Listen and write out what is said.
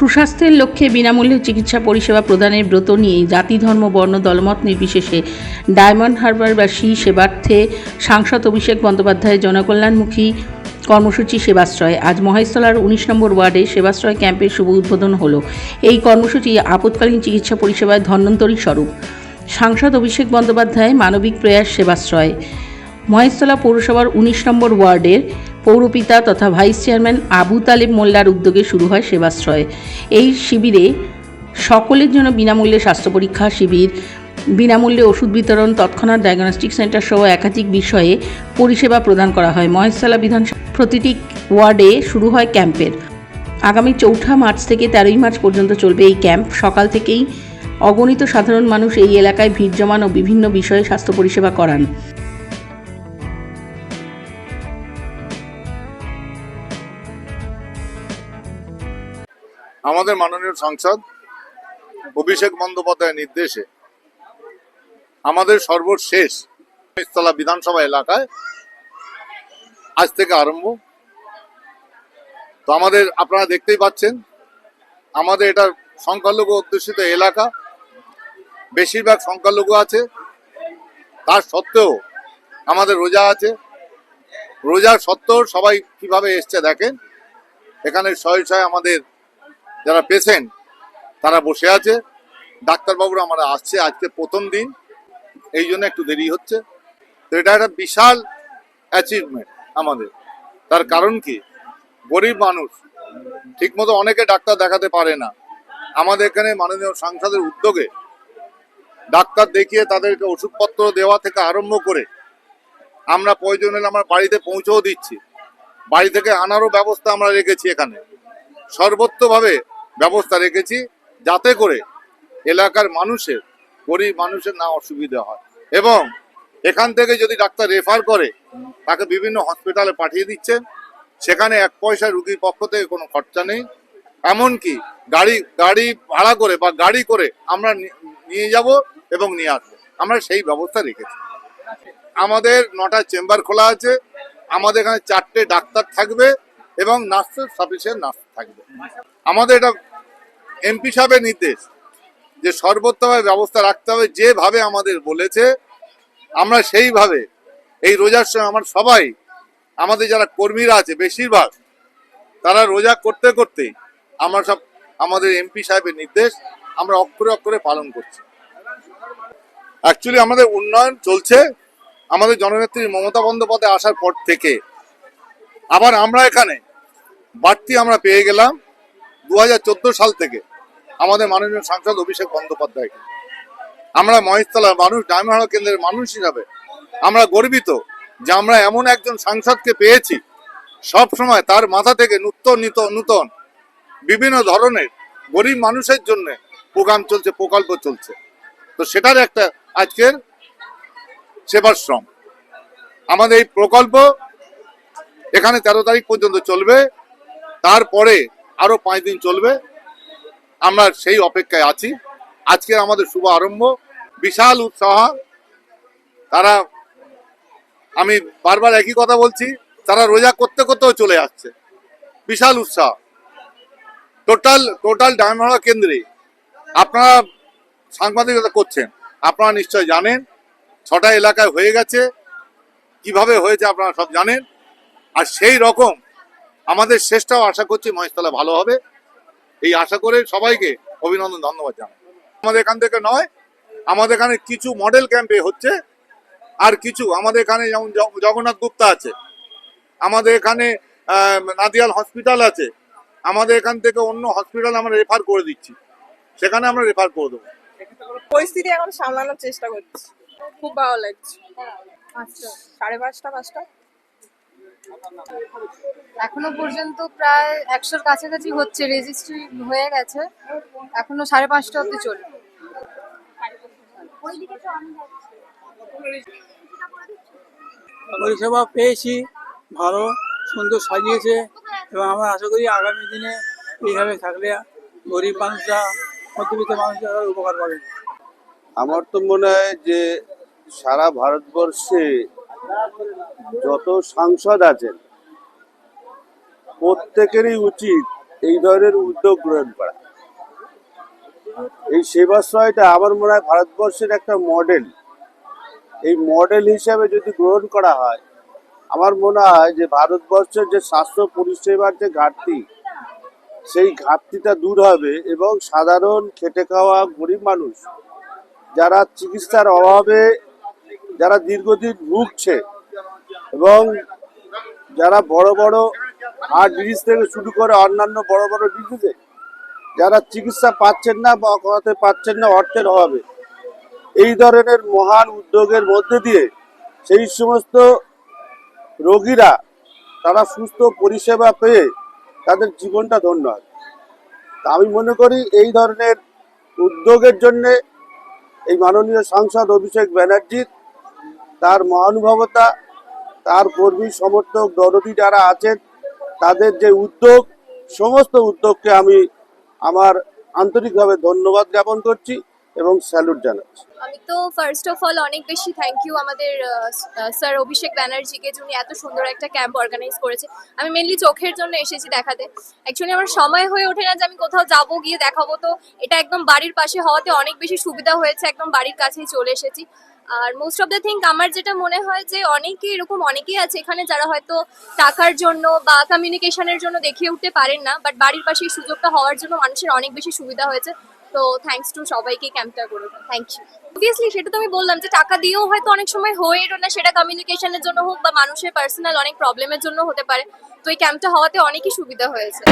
সুস্বাস্থ্যের লক্ষ্যে বিনামূল্যে চিকিৎসা পরিষেবা প্রদানের ব্রত নিয়ে জাতি, ধর্ম, বর্ণ, দলমত নির্বিশেষে ডায়মন্ড হারবারবাসী সেবার্থে সাংসদ অভিষেক বন্দ্যোপাধ্যায়ের জনকল্যাণমুখী কর্মসূচি সেবাশ্রয়। আজ মহেশতলার উনিশ নম্বর ওয়ার্ডে সেবাশ্রয় ক্যাম্পের শুভ উদ্বোধন হলো। এই কর্মসূচি আপৎকালীন চিকিৎসা পরিষেবায় ধন্বন্তরী স্বরূপ। সাংসদ অভিষেক বন্দ্যোপাধ্যায় মানবিক প্রয়াস সেবাশ্রয়। মহেশতলা পৌরসভার উনিশ নম্বর ওয়ার্ডের পৌরপিতা তথা ভাইস চেয়ারম্যান আবু তালেব মোল্লার উদ্যোগে শুরু হয় সেবাশ্রয়। এই শিবিরে সকলের জন্য বিনামূল্যে স্বাস্থ্য পরীক্ষা শিবির, বিনামূল্যে ওষুধ বিতরণ, তৎক্ষণাৎ ডায়াগনস্টিক সেন্টার সহ একাধিক বিষয়ে পরিষেবা প্রদান করা হয়। মহেশতলা বিধানসভা প্রতিটি ওয়ার্ডে শুরু হয় ক্যাম্পের। আগামী চৌঠা মার্চ থেকে তেরোই মার্চ পর্যন্ত চলবে এই ক্যাম্প। সকাল থেকেই অগণিত সাধারণ মানুষ এই এলাকায় ভিড় জমান ও বিভিন্ন বিষয়ে স্বাস্থ্য পরিষেবা করান। আমাদের মাননীয় সাংসদ অভিষেক বন্দ্যোপাধ্যায়ের নির্দেশে আমাদের সর্বশেষ ইস্তলা বিধানসভা এলাকায় আজ থেকে আরম্ভ। তো আমাদের আপনারা দেখতেই পাচ্ছেন, আমাদের এটা সংখ্যালঘু অধ্যুষিত এলাকা, বেশিরভাগ সংখ্যালঘু আছে। তার সত্ত্বেও আমাদের রোজা আছে। রোজার সত্ত্বেও সবাই কীভাবে এসছে দেখেন, এখানে শয়ে শয়ে আমাদের যারা পেশেন্ট, তারা বসে আছে। ডাক্তারবাবুরা আমরা আসছে আজকে প্রথম দিন, এই জন্য একটু দেরি হচ্ছে। তো এটা একটা বিশাল অ্যাচিভমেন্ট আমাদের। তার কারণ কি? গরিব মানুষ, ঠিকমতো অনেকে ডাক্তার দেখাতে পারে না। আমাদের এখানে মাননীয় সাংসদের উদ্যোগে ডাক্তার দেখিয়ে তাদেরকে ওষুধপত্র দেওয়া থেকে আরম্ভ করে আমরা প্রয়োজন হলে আমরা বাড়িতে পৌঁছেও দিচ্ছি। বাড়ি থেকে আনারও ব্যবস্থা আমরা রেখেছি এখানে। সর্বত্রভাবে ব্যবস্থা রেখেছি যাতে করে এলাকার মানুষের, গরিব মানুষের না অসুবিধা হয়। এবং এখান থেকে যদি ডাক্তার রেফার করে, তাকে বিভিন্ন হসপিটালে পাঠিয়ে দিচ্ছে সেখানে এক পয়সা রুগীর পক্ষ থেকে কোনো খরচা নেই। এমনকি গাড়ি গাড়ি ভাড়া করে বা গাড়ি করে আমরা নিয়ে যাব এবং নিয়ে আসব। আমরা সেই ব্যবস্থা রেখেছি। আমাদের নটা চেম্বার খোলা আছে। আমাদের এখানে চারটে ডাক্তার থাকবে। এবং নার্সের সাফিসিয়েন্ট নার্স থাকবে। আমাদের এটা এমপি সাহেবের নির্দেশ যে সর্বোত্তভাবে ব্যবস্থা রাখতে হবে, যেভাবে আমাদের বলেছে, আমরা সেইভাবে এই রোজার সময় আমার সবাই, আমাদের যারা কর্মীরা আছে বেশিরভাগ, তারা রোজা করতে করতেই আমরা সব আমাদের এমপি সাহেবের নির্দেশ আমরা অক্ষরে অক্ষরে পালন করছি। অ্যাকচুয়ালি আমাদের উন্নয়ন চলছে, আমাদের জননেত্রী মমতা বন্দ্যোপাধ্যায় আসার পর থেকে। আবার আমরা এখানে বাড়তি আমরা পেয়ে গেলাম দু হাজার চোদ্দ সাল থেকে আমাদের মাননীয় সাংসদ অভিষেক বন্দ্যোপাধ্যায়কে। আমরা মহেশতলার মানুষ, ডায়মন্ড কেন্দ্রের মানুষ হিসাবে আমরা গর্বিত যে আমরা এমন একজন সাংসদকে পেয়েছি। সব সময় তার মাথা থেকে নূতন, নিত নূতন, বিভিন্ন ধরনের গরিব মানুষের জন্য প্রোগ্রাম চলছে, প্রকল্প চলছে। তো সেটার একটা আজকের সেবাশ্রম আমাদের এই প্রকল্প এখানে তেরো তারিখ পর্যন্ত চলবে। তারপরে আরও পাঁচ দিন চলবে। আমরা সেই অপেক্ষায় আছি। আজকে আমাদের শুভ আরম্ভ। বিশাল উৎসাহ। তারা, আমি বারবার একই কথা বলছি, তারা রোজা করতে করতেও চলে আসছে। বিশাল উৎসাহ। টোটাল টোটাল ডায়মন্ড কেন্দ্রে। আপনারা সাংবাদিকতা করছেন। আপনারা নিশ্চয় জানেন, ছটা এলাকায় হয়ে গেছে। কীভাবে হয়েছে আপনারা সব জানেন। আর সেই রকম আমাদের শেষটাও আশা করছি মহেশতলা ভালো হবে। এই আশা করে সবাইকে অভিনন্দন ধন্যবাদ জানাই। আমাদের এখান থেকে নয় আমাদের এখানে কিছু মডেল ক্যাম্পে হচ্ছে আর কিছু আমাদের এখানে যেমন জগন্নাথ গুপ্তা আছে আমাদের এখানে নাদিয়াল হসপিটাল আছে আমাদের এখান থেকে অন্য হসপিটাল আমরা রেফার করে দিচ্ছি। সেখানে আমরা রেফার করে দেবো। পরিস্থিতি এখন সামলানোর চেষ্টা করছি। খুব ভালো লাগছে। আচ্ছা। সাড়ে পাঁচটা পাঁচটা? এখনও পর্যন্ত প্রায় একশোর কাছাকাছি হচ্ছে রেজিস্ট্রি হয়ে গেছে। এখনও সাড়ে পাঁচটা অব্দি চলবে। পরিষেবা পেয়েছি ভালো সুন্দর সাজিয়েছে এবং আমরা আশা করি আগামী দিনে এইভাবে থাকলে গরিব মানুষরা মধ্যবিত্ত মানুষরা উপকার পাবে। আমার তো মনে হয় যে সারা ভারতবর্ষে যত সাংসদ আছেন, প্রত্যেকেরই উচিত এই ধরনের উদ্যোগ গ্রহণ করা। এই সেবাশ্রয়টা আমার মনে হয় ভারতবর্ষের একটা মডেল এই মডেল হিসাবে যদি গ্রহণ করা হয়, আমার মনে হয় যে ভারতবর্ষের যে স্বাস্থ্য পরিষেবার যে ঘাটতি, সেই ঘাটতিটা দূর হবে এবং সাধারণ খেটে খাওয়া গরিব মানুষ, যারা চিকিৎসার অভাবে যারা দীর্ঘদিন ভুগছে এবং যারা বড় বড় হার্ট ডিজিজ থেকে শুরু করে অন্যান্য বড় বড় ডিজিজে যারা চিকিৎসা পাচ্ছেন না বা করাতে পাচ্ছেন না অর্থের অভাবে, এই ধরনের মহান উদ্যোগের মধ্যে দিয়ে সেই সমস্ত রোগীরা তারা সুস্থ পরিষেবা পেয়ে তাদের জীবনটা ধন্য হয়। আমি মনে করি এই ধরনের উদ্যোগের জন্যে এই মাননীয় সাংসদ অভিষেক ব্যানার্জির তার মহানুভবতা, তার কর্মী সমর্থক দরদি যারা আছেন, তাদের যে উদ্যোগ, সমস্ত উদ্যোগকে আমি আমার আন্তরিকভাবে ধন্যবাদ জ্ঞাপন করছি। এবং স্যালুট জানাচ্ছি। আমি তো ফার্স্ট অফ অল অনেক বেশি থ্যাংক ইউ আমাদের স্যার অভিষেক ব্যানার্জিকে, যিনি এত সুন্দর একটা ক্যাম্প অর্গানাইজ করেছে। আমি মেনলি চোখের জন্য এসেছি দেখাতে। অ্যাকচুয়ালি আমার সময় হয়ে ওঠে না যে আমি কোথাও যাব, গিয়ে দেখাবো। তো এটা একদম বাড়ির পাশে হওয়াতে অনেক বেশি সুবিধা হয়েছে, একদম বাড়ির কাছেই চলে এসেছি। আর মোস্ট অফ দ্য থিঙ্ক আমার যেটা মনে হয় যে অনেকে এরকম অনেকেই আছে এখানে যারা হয়তো টাকার জন্য বা কমিউনিকেশনের জন্য দেখিয়ে উঠতে পারেন না বাট বাড়ির পাশে এই সুযোগটা হওয়ার জন্য মানুষের অনেক বেশি সুবিধা হয়েছে। তো থ্যাঙ্কস টু সবাইকে ক্যাম্পটা করে থ্যাংক ইউ অবভিয়াসলি সেটা তো আমি বললাম যে টাকা দিয়েও হয়তো অনেক সময় হয়ে এলো না, সেটা কমিউনিকেশনের জন্য হোক বা মানুষের পার্সোনাল অনেক প্রবলেমের জন্য হতে পারে। তো এই ক্যাম্পটা হওয়াতে অনেকই সুবিধা হয়েছে।